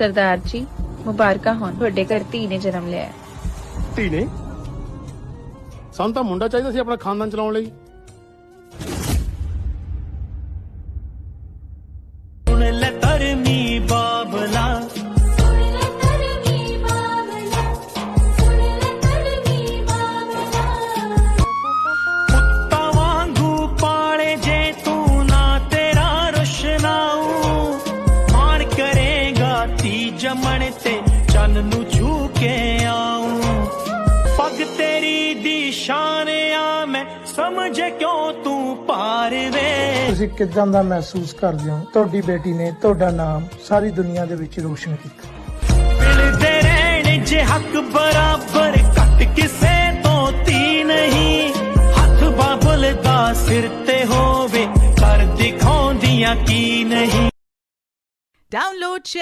ਸਰਦਾਰ ਜੀ, ਮੁਬਾਰਕਾਂ ਹੋਣ। ਤੁਹਾਡੇ ਘਰ ਧੀ ਨੇ ਜਨਮ ਲਿਆ ਹੈ। ਧੀ ਨੇ? ਸਾਨੂੰ ਤਾਂ ਮੁੰਡਾ ਚਾਹੀਦਾ ਸੀ ਆਪਣਾ ਖਾਨਦਾਨ ਚਲਾਉਣ ਲਈ। ਜਮਣ ਤੇ ਚੰਨ ਨੂੰ ਛੂ ਕੇ ਆਉਂ। ਪੱਗ ਤੇਰੀ ਦੀ ਸ਼ਾਨ ਆ ਮੈਂ ਸਮਝ ਕਿਉਂ ਤੂੰ ਪਾਰ ਵੇ? ਤੁਸੀਂ ਕਿਦਾਂ ਦਾ ਮਹਿਸੂਸ ਕਰਦੇ ਹੋ? ਤੁਹਾਡੀ ਬੇਟੀ ਨੇ ਤੁਹਾਡਾ ਨਾਮ ਸਾਰੀ ਦੁਨੀਆ ਦੇ ਵਿੱਚ ਰੋਸ਼ਨ ਕੀਤਾ। ਮਿਲਦੇ ਰਹਿਣ ਜੇ ਹੱਕ ਬਰਾਬਰ ਘੱਟ ਕਿਸੇ ਤੋਂ ਤੀ ਨਹੀਂ। ਹੱਥ ਬਾਬਲ ਦਾ ਸਿਰ ਤੇ ਹੋਵੇ ਕਰ ਦਿਖਾਉਂਦੀਆਂ ਕੀ ਨਹੀਂ। Download Share